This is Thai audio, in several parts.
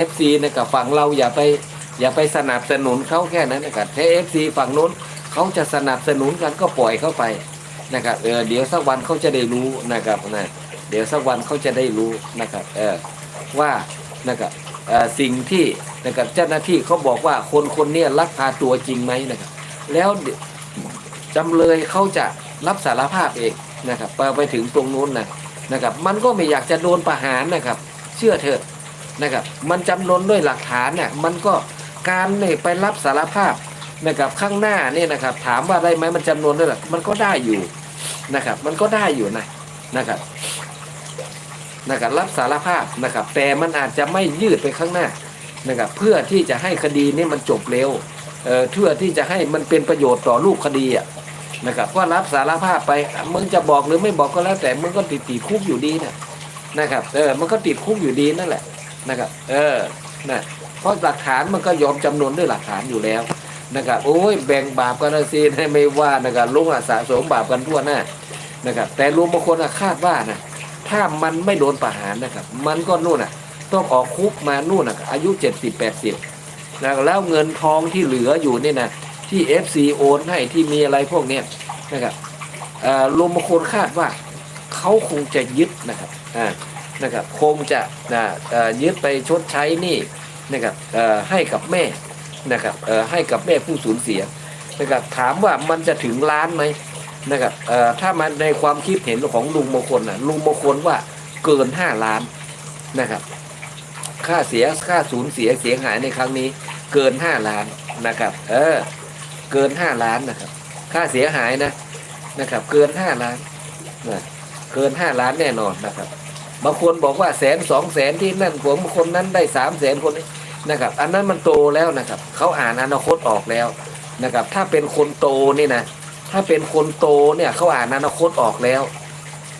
เอฟซีนะครับฝั่งเราอย่าไปอย่าไปสนับสนุนเขาแค่นั้นนะครับถ้าเอฟซีฝั่งนู้นเขาจะสนับสนุนกันก็ปล่อยเข้าไปนะครับเออเดี๋ยวสักวันเขาจะได้รู้นะครับนะเดี๋ยวสักวันเขาจะได้รู้นะครับเออว่านะครับเออสิ่งที่นะครับเจ้าหน้าที่เขาบอกว่าคนคนนี้ลักพาตัวจริงไหมนะครับแล้วจำเลยเขาจะรับสารภาพเองนะครับไปไปถึงตรงนู้นนะนะครับมันก็ไม่อยากจะโดนประหารนะครับ เชื่อเถอะ นะครับมันจำนวนด้วยหลักฐานเนี่ยมันก็การเนี่ยไปรับสารภาพนะครับข้างหน้าเนี่ยนะครับถามว่าได้ไหมมันจำนวนด้วยหลักมันก็ได้อยู่นะครับมันก็ได้อยู่นะนะครับนะครับรับสารภาพนะครับแต่มันอาจจะไม่ยืดไปข้างหน้านะครับเพื่อที่จะให้คดีนี้มันจบเร็วเอ่อเพื่อที่จะให้มันเป็นประโยชน์ต่อรูปคดีอะนะครับก็รับสารภาพไปมึงจะบอกหรือไม่บอกก็แล้วแต่มึงก็ติดติดคุกอยู่ดีนะนะครับเออมันก็ติดคุกอยู่ดีนั่นแหละ นะครับ เออนะเพราะหลักฐานมันก็ยอมจำนวนด้วยหลักฐานอยู่แล้วนะครับโอ้ยแบ่งบาปกันนะสิให้ไม่ว่านะครับลุงอาสะสมบาปกันทั่วหน้านะครับ แต่ลุงบางคนอะคาดว่านะถ้ามันไม่โดนประหารนะครับ มันก็นู่นอะ ต้องออกคุกมานู่นอะ อายุเจ็ดสิบแปดสิบนะแล้วเงินทองที่เหลืออยู่นี่นะที่เอฟซีโอนให้ที่มีอะไรพวกเนี้ยนะครับเอ่อลุงบางคนคาดว่าเขาคงจะยึดนะครับอ่า นะครับคงจะนะเอ่อยึดไปชดใช้นี้นะครับเอ่อให้กับแม่นะครับเอ่อให้กับแม่ผู้สูญเสียนะครับถามว่ามันจะถึงล้านไหมนะครับเอ่อถ้ามันในความคิดเห็นของลุงมงคลนะลุงมงคลว่าเกินห้าล้านนะครับค่าเสียค่าสูญเสียเสียหายในครั้งนี้เกินห้าล้านนะครับเออเกินห้าล้านนะครับค่าเสียหายนะนะครับเกินห้าล้านนะเกินห้าล้านแน่นอนนะครับ บางคนบอกว่าแสนสองแสนที่นั่นผมคนนั้นได้สามแสนคนนี้นะครับ อันนั้นมันโตแล้วนะครับ เขาอ่านอนาคตออกแล้วนะครับ ถ้าเป็นคนโตนี่นะถ้าเป็นคนโตเนี่ยเขาอ่านอนาคตออกแล้ว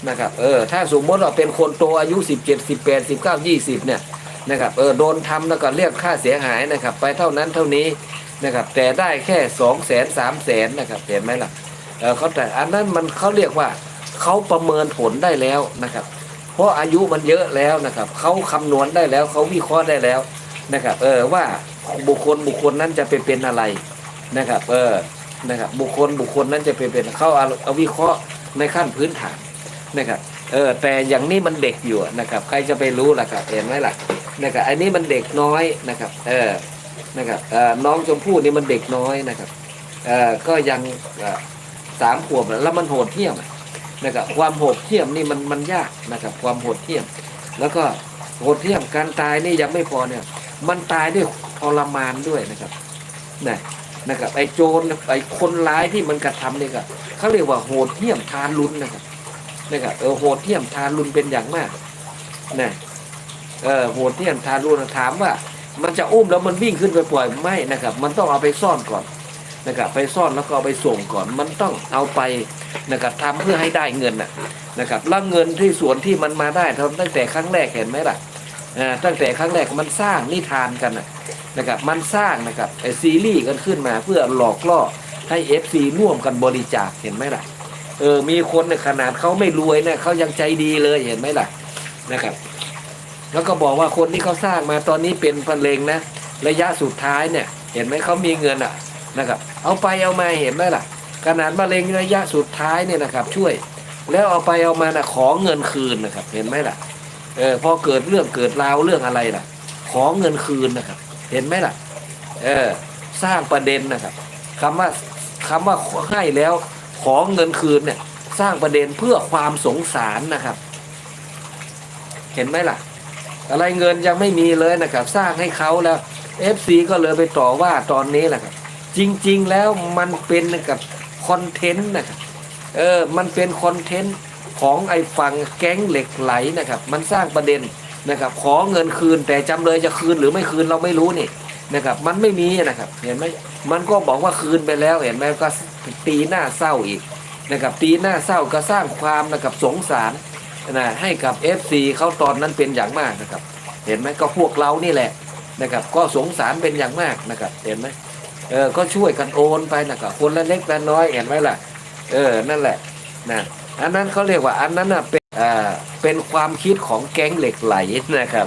นะครับเออถ้าสมมติว่าเป็นคนโตอายุสิบเจ็ดสิบแปดสิบเก้ายี่สิบเนี่ยนะครับเออโดนทำแล้วก็เรียกค่าเสียหายนะครับ ไปเท่านั้นเท่านี้นะครับ แต่ได้แค่สองแสนสามแสนนะครับเห็นไหมล่ะเออเขาแต่อันนั้นมันเขาเรียกว่าเขาประเมินผลได้แล้วนะครับ เพราะอายุมันเยอะแล้วนะครับเขาคำนวณได้แล้วเขาวิเคราะห์ได้แล้วนะครับ เออว่าบุคคลบุคคลนั้นจะไปเป็นอะไรนะครับ เออนะครับบุคคลบุคคลนั้นจะไปเป็นเขาเอาเอาวิเคราะห์ในขั้นพื้นฐานนะครับเออแต่อย่างนี้มันเด็กอยู่นะครับใครจะไปรู้ล่ะครับเห็นไหมล่ะนะครับอันนี้มันเด็กน้อยนะครับเออนะครับเออน้องชมพู่นี่มันเด็กน้อยนะครับเออก็ยังสามขวบแล้วมันโหดเหี้ยม นะครับความโหดเหี้ยมนี่มันมันยากนะครับความโหดเหี้ยม แล้วก็โหดเหี้ยมการตายนี่ยังไม่พอเนี่ย มันตายด้วยทรมานด้วยนะครับนะนะครับไอ้โจรไอ้คนร้ายที่มันกระทำเนี่ยก็เขาเรียกว่าโหดเหี้ยมทารุณนะครับนะครับเออโหดเหี้ยมทารุณเป็นอย่างมากนะเออโหดเหี้ยมทารุณถามว่า มันจะอุ้มแล้วมันวิ่งขึ้นไปปล่อยไม่นะครับ มันต้องเอาไปซ่อนก่อน นะครับไปซ่อนแล้วก็ไปส่งก่อนมันต้องเอาไปนะครับทำเพื่อให้ได้เงินนะนะครับแล้วเงินที่ส่วนที่มันมาได้ทำตั้งแต่ครั้งแรกเห็นไหมล่ะตั้งแต่ครั้งแรกมันสร้างนิทานกันนะครับมันสร้างนะครับไอซีรีส์กันขึ้นมาเพื่อหลอกล่อให้ FC ร่วมกันบริจาคเห็นไหมล่ะเออมีคนในขนาดเขาไม่รวยเนี่ยเขายังใจดีเลยเห็นไหมล่ะนะครับ แล้วก็บอกว่าคนที่เขาสร้างมาตอนนี้เป็นพันเลงนะระยะสุดท้ายเนี่ย เห็นไหมเขามีเงินอะ นะครับ เอาไปเอามาเห็นไหมล่ะขนาดมะเร็งระยะสุดท้ายเนี่ยนะครับ ช่วยแล้วเอาไปเอามานะขอเงินคืนนะครับ เห็นไหมล่ะเออพอเกิดเรื่องเกิดราวเรื่องอะไรล่ะ ขอเงินคืนนะครับ เห็นไหมล่ะ เออสร้างประเด็นนะครับคำว่าคำว่าให้แล้วขอเงินคืนเนี่ย สร้างประเด็นเพื่อความสงสารนะครับ เห็นไหมล่ะ อะไรเงินยังไม่มีเลยนะครับ สร้างให้เขาแล้ว FC ก็เลยไปต่อว่าตอนนี้แหละครับ จริง ๆ แล้วมันเป็นกับคอนเทนต์นะครับเออมันเป็นคอนเทนต์ของไอ้ฝั่งแก๊งเหล็กไหลนะครับ มันสร้างประเด็นนะครับ ขอเงินคืนแต่จำเลยจะคืนหรือไม่คืนเราไม่รู้นี่นะครับ มันไม่มีนะครับ เห็นไหมมันก็บอกว่าคืนไปแล้วเห็นไหมก็ตีหน้าเศร้าอีกนะครับ ตีหน้าเศร้าก็สร้างความนะครับสงสารนะให้กับ FC เขาตอนนั้นเป็นอย่างมากนะครับ เห็นไหมก็พวกเรานี่แหละนะครับ ก็สงสารเป็นอย่างมากนะครับ เห็นไหม เออก็ช่วยกันโอนไปนะครับคนละเล็กละน้อยเห็นไหมล่ะ เออนั่นแหละนะอันนั้นเขาเรียกว่าอันนั้นน่ะเป็นอ่าเป็นความคิดของแก๊งเหล็กไหลนะครับ